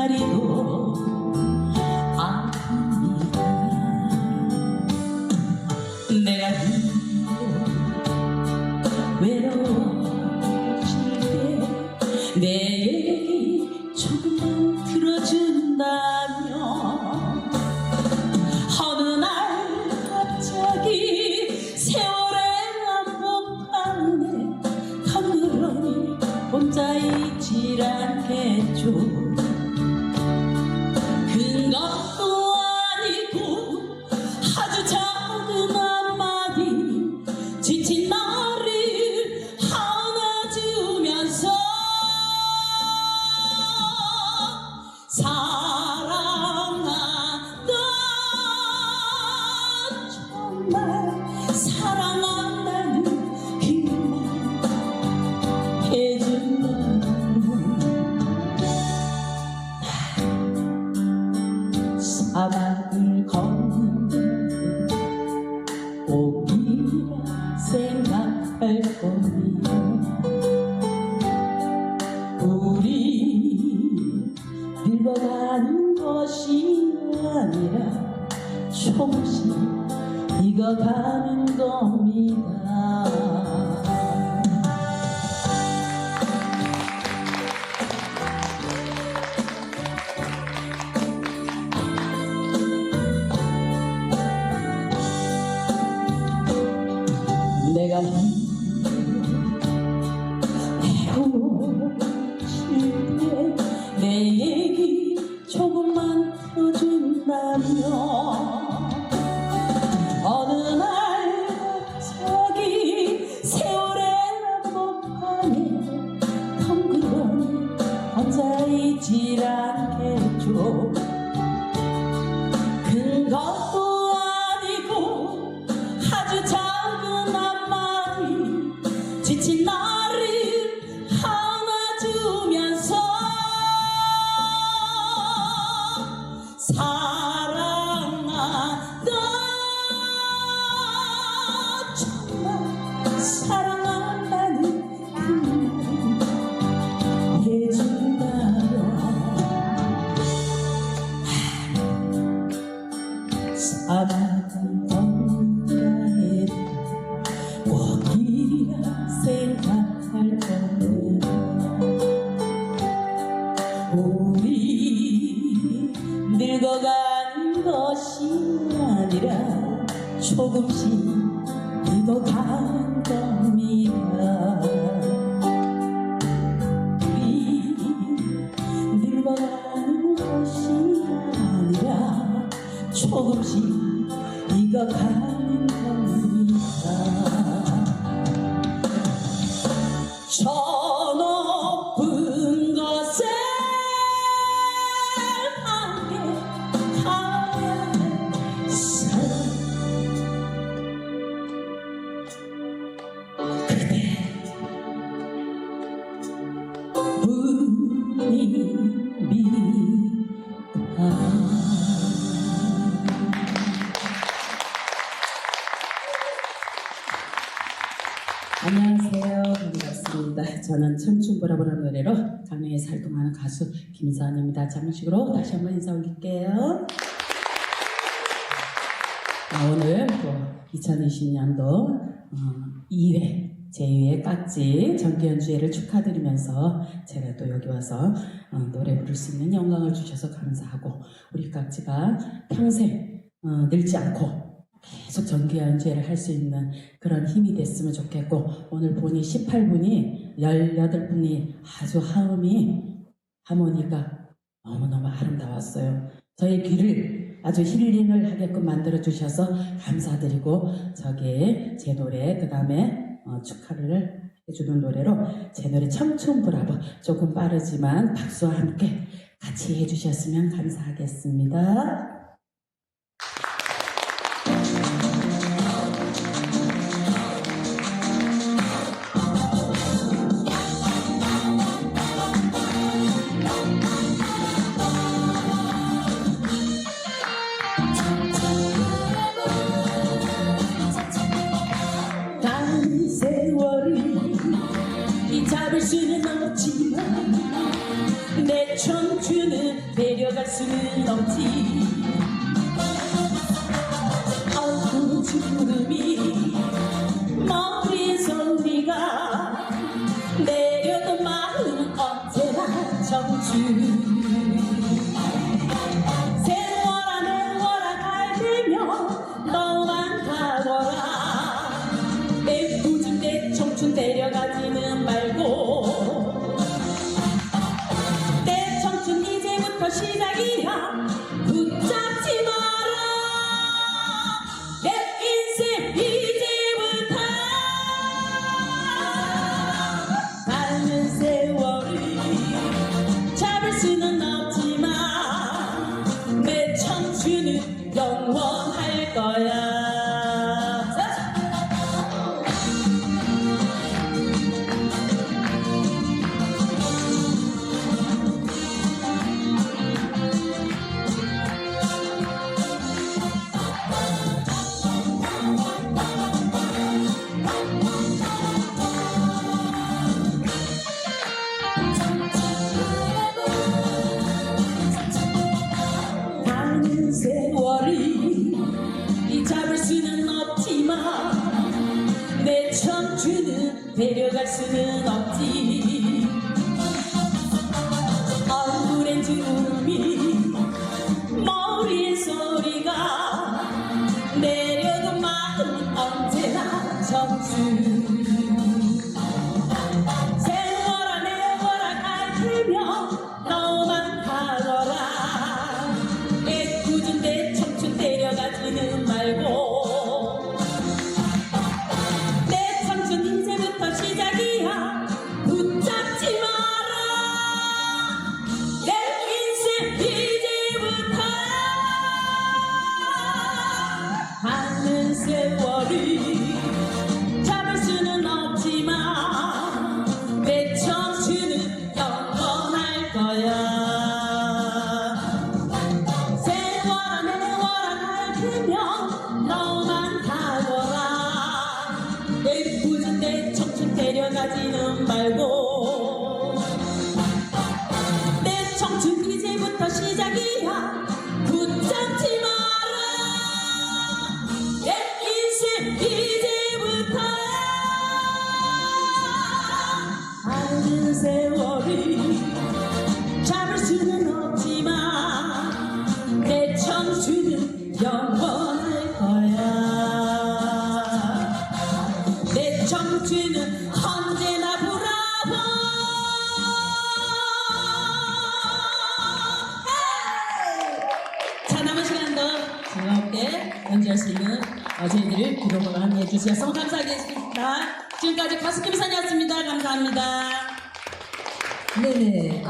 marido. 조금씩 익어가는 겁 사랑한다는 해준다면. 사랑은 던가에 오기라 생각할 거야 우리 늙어가는 것이 아니라 조금씩 안녕하세요. 반갑습니다. 저는 청춘보라보라는 노래로 강릉에서 활동하는 가수 김사은입니다. 잠식으로 다시 한번 인사 올릴게요. 아, 오늘 또 2020년도 2회, 제2회 깍지 정기연주회를 축하드리면서 제가 또 여기 와서 어, 노래 부를 수 있는 영광을 주셔서 감사하고 우리 깍지가 평생 어, 늙지 않고 계속 정기연주회를 할 수 있는 그런 힘이 됐으면 좋겠고 오늘 보니 18분이 18분이 아주 하음이 하모니가 너무너무 아름다웠어요. 저의 귀를 아주 힐링을 하게끔 만들어 주셔서 감사드리고 저기 제 노래 그 다음에 축하를 해주는 노래로 제 노래 청춘 브라보 조금 빠르지만 박수와 함께 같이 해주셨으면 감사하겠습니다. 청춘은 데려갈 수는 없지. 아우 주름이 머리에 소리가 내려도 마음 언제나 청춘 se parir. 아주인들이 기도를 함께 해주셔서 감사하겠습니다. 지금까지 가스킴 산이었습니다. 감사합니다. 네네.